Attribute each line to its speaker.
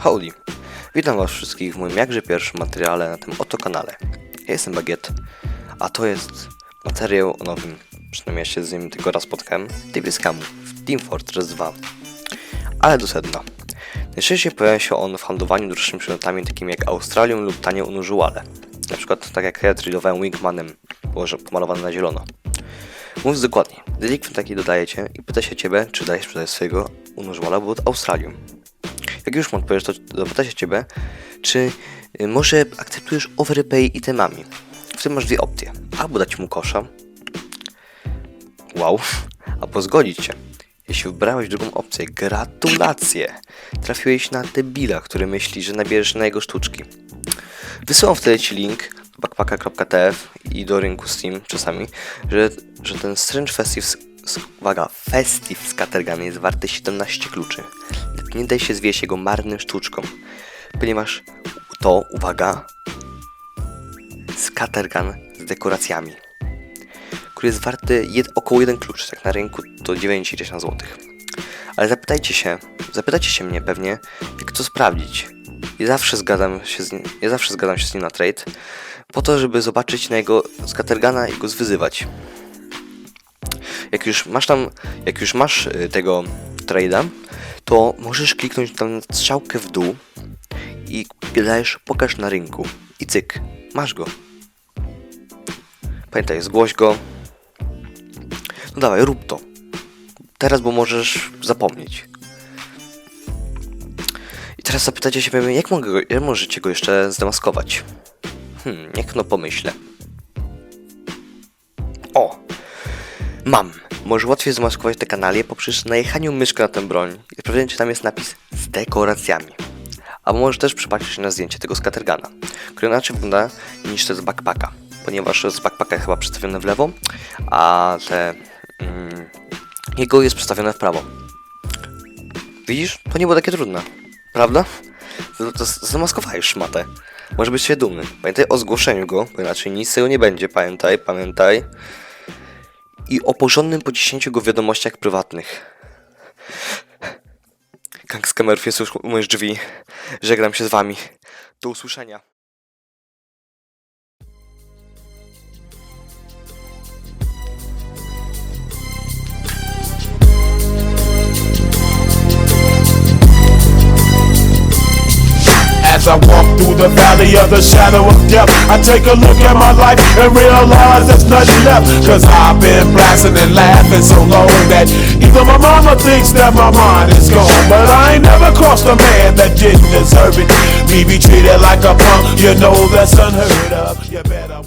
Speaker 1: Howdy! Witam was wszystkich w moim jakże pierwszym materiale na tym oto kanale. Ja jestem Bagiet, a to jest materiał o nowym, przynajmniej ja się z nim tylko raz spotkałem, typie skamu w Team Fortress 2. Ale do sedna. Najczęściej pojawia się on w handlowaniu droższymi przedmiotami takimi jak Australią lub tanie unużuale. Na przykład tak jak ja tradowałem Wingmanem, położe- pomalowany na zielono. Mówiąc dokładnie, delikwent taki dodajecie i pyta się ciebie, czy dajesz sprzedać swojego unużuala pod Australią. Jak już mu odpowiesz, to zapyta się ciebie, czy y, może akceptujesz overpay itemami. W tym masz dwie opcje. Albo dać mu kosza. Wow. Albo zgodzić się. Jeśli wybrałeś drugą opcję, gratulacje! Trafiłeś na debila, który myśli, że nabierzesz na jego sztuczki. Wysyłam wtedy ci link do backpacka.tf i do rynku Steam czasami, że, że ten Strange Festive, uwaga, Festive z Catergan jest warty 17 kluczy. Nie daj się zwieść jego marnym sztuczkom, ponieważ to, uwaga, Scattergun z dekoracjami, który jest warty jed, około 1 klucz, tak na rynku to 9,10 zł. Ale zapytajcie się, zapytajcie się mnie pewnie, jak to sprawdzić. I zawsze zgadzam się z ja zawsze zgadzam się z nim na trade, po to, żeby zobaczyć na jego Scattergana i go zwyzywać. Jak już masz tam, jak już masz y, tego trade'a, to możesz kliknąć tam strzałkę w dół i dajesz pokaż na rynku i cyk, masz go. Pamiętaj, zgłoś go. No dawaj, rób to. Teraz, bo możesz zapomnieć. I teraz zapytacie się jak, mogę, jak możecie go jeszcze zdemaskować? Hmm, niech no pomyślę. Mam! Możesz łatwiej zmaskować te kanalie poprzez najechaniu myszką na tę broń i sprawdzenie, czy tam jest napis z dekoracjami. A możesz też przypatrzeć się na zdjęcie tego Scattergana, które inaczej wygląda niż te z backpacka, ponieważ z backpacka chyba przedstawione w lewo, a te mm, jego jest przedstawione w prawo. Widzisz? To nie było takie trudne, prawda? To, to zamaskowałeś szmatę. Może być się dumny. Pamiętaj o zgłoszeniu go, bo inaczej nic z tego nie będzie. Pamiętaj, pamiętaj. I o porządnym pociśnięciu go wiadomościach prywatnych. Gang skamerów jest już drzwi. Żegnam się z wami. Do usłyszenia.
Speaker 2: I walk through the valley of the shadow of death, I take a look at my life and realize there's nothing left. Cause I've been blasting and laughing so long that even my mama thinks that my mind is gone. But I ain't never crossed a man that didn't deserve it. Me be treated like a punk, you know that's unheard of. You better.